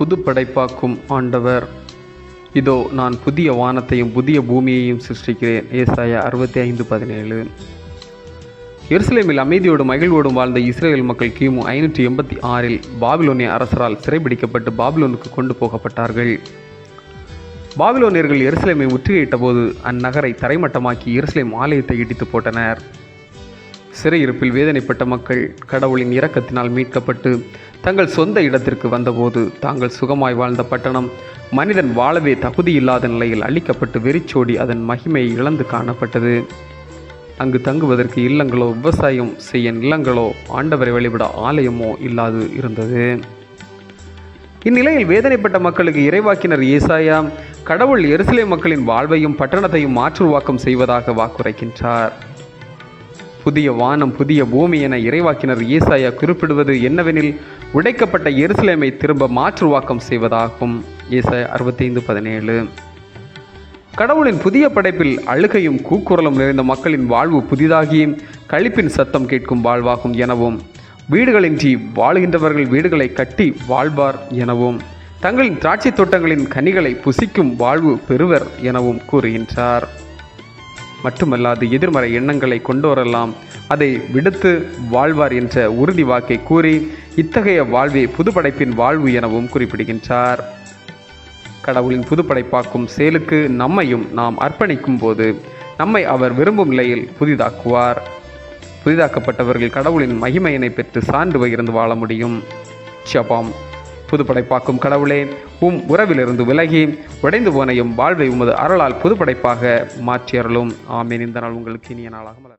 புது படைப்பாக்கும் ஆண்டவர். இதோ நான் புதிய வானத்தையும் புதிய பூமியையும் சிருஷ்டிக்கிறேன். ஏசாயா அறுபத்தி ஐந்து பதினேழு. எருசலேமில் அமைதியோடும் மகிழ்வோடும் வாழ்ந்த இஸ்ரேல் மக்கள் கிமு ஐநூற்றி எண்பத்தி ஆறில் பாபிலோனிய அரசரால் சிறைபிடிக்கப்பட்டு பாபிலோனுக்கு கொண்டு போகப்பட்டார்கள். பாபிலோனியர்கள் எருசலேமை முற்றுகையிட்ட போது அந்நகரை தரைமட்டமாக்கி எருசலேம் ஆலயத்தை இடித்து போட்டனர். சிறையிருப்பில் வேதனைப்பட்ட மக்கள் கடவுளின் இரக்கத்தினால் மீட்கப்பட்டு தங்கள் சொந்த இடத்திற்கு வந்தபோது தாங்கள் சுகமாய் வாழ்ந்த பட்டணம் மனிதன் வாழவே தகுதியில்லாத நிலையில் அழிக்கப்பட்டு வெறிச்சோடி அதன் மகிமையை இழந்து காணப்பட்டது. அங்கு தங்குவதற்கு இல்லங்களோ விவசாயம் செய்ய நிலங்களோ ஆண்டவரை வழிபட ஆலயமோ இல்லாது இருந்தது. இந்நிலையில் வேதனைப்பட்ட மக்களுக்கு இறைவாக்கினர் ஏசாயா கடவுள் எருசலே மக்களின் வாழ்வையும் பட்டணத்தையும் மாற்றுருவாக்கம் செய்வதாக வாக்குரைக்கின்றார். புதிய வானம் புதிய பூமி என இறைவாக்கினர் ஈசாயா குறிப்பிடுவது என்னவெனில் உடைக்கப்பட்ட எருசலேமை திரும்ப மாற்றுவாக்கம் செய்வதாகும். ஏசாயா அறுபத்தைந்து பதினேழு. கடவுளின் புதிய படைப்பில் அழுகையும் கூக்குரலும் நிறைந்த மக்களின் வாழ்வு புதிதாகி கழிப்பின் சத்தம் கேட்கும் வாழ்வாகும் எனவும் வீடுகளின்றி வாழுகின்றவர்கள் வீடுகளை கட்டி வாழ்வார் எனவும் தங்களின் திராட்சை தோட்டங்களின் கனிகளை புசிக்கும் வாழ்வு பெறுவர் எனவும் கூறுகின்றார். மட்டுமல்லாது எதிர்மறை எண்ணங்களை கொண்டோரெல்லாம் அதை விடுத்து வாழ்வார் என்ற உறுதி வாக்கை கூறி இத்தகைய வாழ்வே புதுப்படைப்பின் வாழ்வு எனவும் குறிப்பிடுகின்றார். கடவுளின் புதுப்படைப்பாக்கும் செயலுக்கு நம்மையும் நாம் அர்ப்பணிக்கும் போது நம்மை அவர் விரும்பும் நிலையில் புதிதாக்குவார். புதிதாக்கப்பட்டவர்கள் கடவுளின் மகிமையினை பெற்று சான்று பகிர்ந்து வாழ முடியும். ஜபாம். புதுப்படைப்பாக்கும் கடவுளே உம் உறவிலிருந்து விலகி உடைந்து போனையும் வாழ்வை உமது அருளால் புதுப்படைப்பாக மாற்றி அருளும் இந்த நாள் உங்களுக்கு இனிய நாளாக மலர்